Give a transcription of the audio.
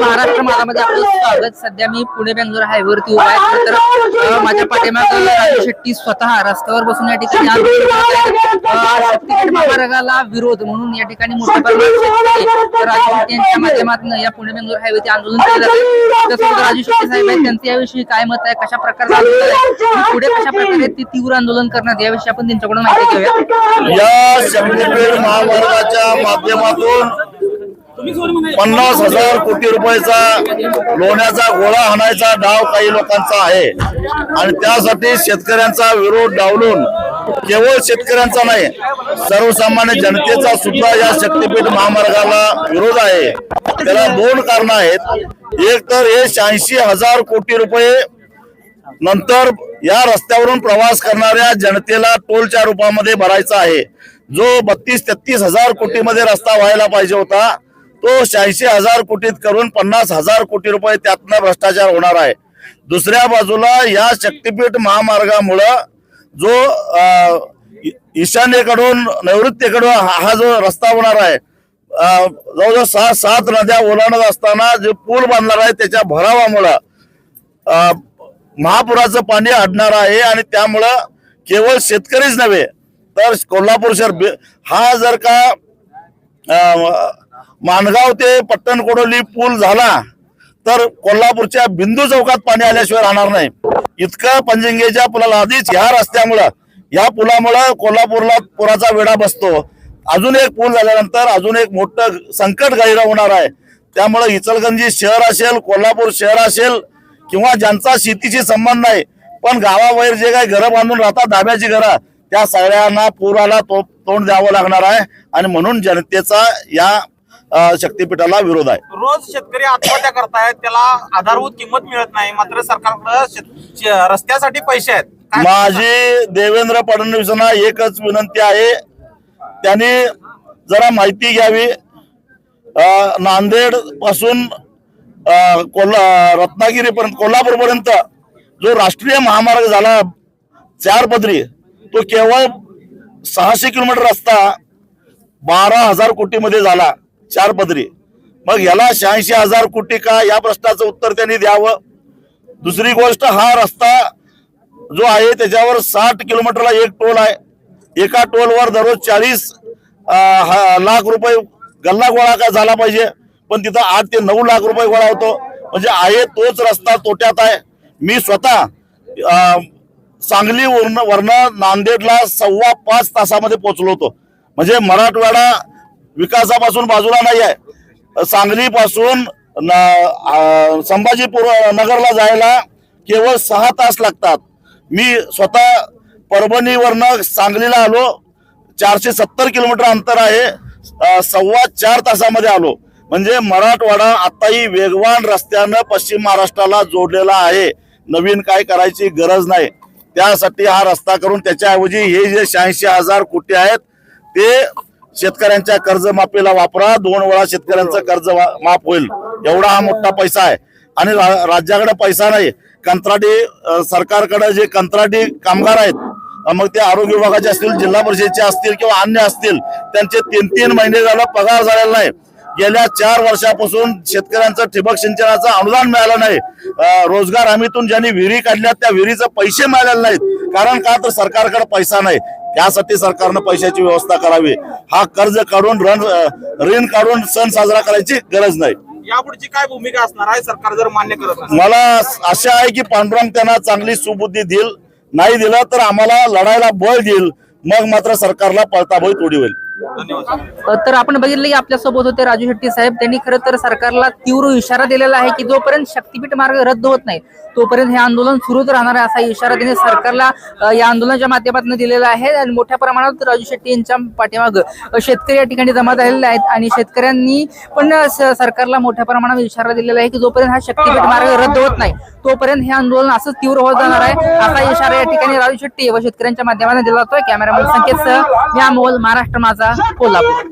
महाराष्ट्र मालामध्ये आपलं स्वागत. सध्या मी पुणे बेंगलोर हायवेवरती उभा आहे. तर माझ्या पाठीमाग राजू शेट्टी स्वतः रस्त्यावर बसून या ठिकाणी शक्तीपीठ महामार्गाला विरोध म्हणून या ठिकाणी मोठ्या प्रमाणात राजू शेट्टी यांच्या माध्यमातून या पुणे बेंगलोर हायवेचे आंदोलन केले जाते त्यासोबत राजू शेट्टी साहेब आहेत. त्यांचं याविषयी काय मत आहे? कशा प्रकारचं आंदोलन आहे? पुढे कशा प्रकारे ते तीव्र आंदोलन करण्यात याविषयी आपण त्यांच्याकडून माहिती घेऊया. या शक्तीपीठ महामार्गाच्या माध्यमातून पन्नास हजार कोटी रुपयाचा लोण्याचा गोळा आणायचा डाव काही लोकांचा आहे. आणि त्यासाठी शेतकऱ्यांचा विरोध डावलून केवळ शेतकऱ्यांचा नाही सर्वसामान्य जनतेचा सुद्धा या शक्तीपीठ महामार्गाला विरोध आहे. त्याला दोन कारण आहेत. एक तर हे शहाऐंशी हजार कोटी रुपये नंतर या रस्त्यावरून प्रवास करणाऱ्या जनतेला टोलच्या रूपामध्ये भरायचा आहे. जो बत्तीस तेहतीस हजार कोटीमध्ये रस्ता व्हायला पाहिजे होता तो शहाऐंशी हजार कोटीत करून पन्नास हजार कोटी रुपये त्यातनं भ्रष्टाचार होणार आहे. दुसऱ्या बाजूला या शक्तीपीठ महामार्गामुळं जो ईशान्येकडून नैऋत्येकडून हा हा जो रस्ता होणार आहे जवळजवळ सहा सात नद्या ओलांडत असताना जे पूल बांधणार आहे त्याच्या भरावामुळं महापुराचं पाणी अडणार आहे आणि त्यामुळं केवळ शेतकरीच नव्हे तर कोल्हापूर शहर बे- हा जर का माणगाव ते पट्टण कोडोली पूल झाला तर कोल्हापूरच्या बिंदू चौकात पाणी आल्याशिवाय राहणार नाही. इतकं पंजिंगेच्या पुलाला आधीच ह्या रस्त्यामुळं या पुलामुळं कोल्हापूरला पुराचा वेढा बसतो. अजून एक पूल झाल्यानंतर अजून एक मोठं संकट गैर होणार आहे. त्यामुळं इचलगंजी शहर असेल कोल्हापूर शहर असेल किंवा ज्यांचा शेतीशी संबंध नाही पण गावाबाहेर जे काही घरं बांधून राहतात धाब्याची घरं त्या सगळ्यांना पुराला तो तोंड द्यावं लागणार आहे. आणि म्हणून जनतेचा या शक्तीपीठाला विरोध आहे. रोज शेतकरी आत्महत्या करतायत त्याला आधारभूत किंमत मिळत नाही मात्र सरकारकडे रस्त्यासाठी पैसे आहेत. माझी देवेंद्र फडणवीसांना एकच विनंती आहे. त्यांनी जरा माहिती घ्यावी. नांदेडपासून कोल्हा रत्नागिरी पर्यंत कोल्हापूर पर्यंत जो राष्ट्रीय महामार्ग झाला चार पदरी तो केवळ सहाशे किलोमीटर रस्ता बारा हजार कोटी मध्ये झाला. चार पदरी. मग याला शहाऐंशी हजार कोटी का या प्रश्नाचं उत्तर त्यांनी द्यावं? दुसरी गोष्ट हा रस्ता जो आहे त्याच्यावर साठ किलोमीटरला एक टोल आहे. एका टोलवर दररोज चाळीस लाख रुपये गल्ला गोळा का झाला पाहिजे? पण तिथं आठ ते नऊ लाख रुपये गोळा होतो. म्हणजे आहे तोच रस्ता तोट्यात आहे. मी स्वतः सांगली वरण वरनं नांदेडला सव्वा पाच तासामध्ये पोहोचलो होतो. म्हणजे मराठवाडा विकासापासून बाजूला नाही आहे. सांगलीपासून न- संभाजीपूर नगरला जायला केवळ सहा तास लागतात. मी स्वतः परभणीवरनं सांगलीला आलो. चारशे सत्तर किलोमीटर अंतर आहे. सव्वा चार तासामध्ये आलो. म्हणजे मराठवाडा आताही वेगवान रस्त्यानं पश्चिम महाराष्ट्राला जोडलेला आहे. नवीन काय करायची गरज नाही. त्यासाठी हा रस्ता करून त्याच्याऐवजी हे जे शहाऐंशी हजार कोटी आहेत ते शेतकऱ्यांच्या कर्जमाफीला वापरा दोन वेळा शेतकऱ्यांचं कर्ज माफ होईल. एवढा हा मोठा पैसा आहे. आणि राज्याकडे पैसा नाही. कंत्राटी सरकारकडे जे कंत्राटी कामगार आहेत मग ते आरोग्य विभागाचे असतील जिल्हा परिषदेचे असतील किंवा अन्य असतील त्यांचे तीन तीन महिने झालं पगार झालेला नाही. गेल्या चार वर्षापासून शेतकऱ्यांचं ठिबक सिंचनाचं अनुदान मिळालं नाही. रोजगार हमीतून ज्यांनी विहिरी काढल्या त्या विहिरीचे पैसे मिळालेले नाहीत. कारण का तर सरकारकडे पैसा नाही. त्यासाठी सरकारनं पैशाची व्यवस्था करावी. हा कर्ज काढून अ, ऋण काढून सण साजरा करायची गरज नाही. यापुढची काय भूमिका असणार आहे? सरकार जर मान्य करत नसेल मला आशा आहे की पांडुरंग त्यांना चांगली सुबुद्धी देईल. नाही दिलं तर आम्हाला लढायला बळ देईल. मग मात्र सरकारला पळताभोई तोडी होईल. तर आपण बघितलं की आपल्यासोबत होते राजू शेट्टी साहेब. त्यांनी खरं तर सरकारला तीव्र इशारा दिलेला आहे की जोपर्यंत शक्तीपीठ मार्ग रद्द होत नाही तोपर्यंत हे आंदोलन सुरूच राहणार आहे असा इशारा त्यांनी सरकारला या आंदोलनाच्या माध्यमातून दिलेला आहे. आणि मोठ्या प्रमाणात राजू शेट्टी यांच्या पाठीमाग शेतकरी या ठिकाणी जमा झालेले आहेत. आणि शेतकऱ्यांनी पण सरकारला मोठ्या प्रमाणात इशारा दिलेला आहे की जोपर्यंत हा शक्तीपीठ मार्ग रद्द होत नाही तोपर्यंत हे आंदोलन असंच तीव्र होत जाणार आहे असा इशारा या ठिकाणी राजू शेट्टी व शेतकऱ्यांच्या माध्यमातून दिला जातोय. कॅमेरामॅन संकेत सह मी अमोल महाराष्ट्र माझा. कोल्हापूर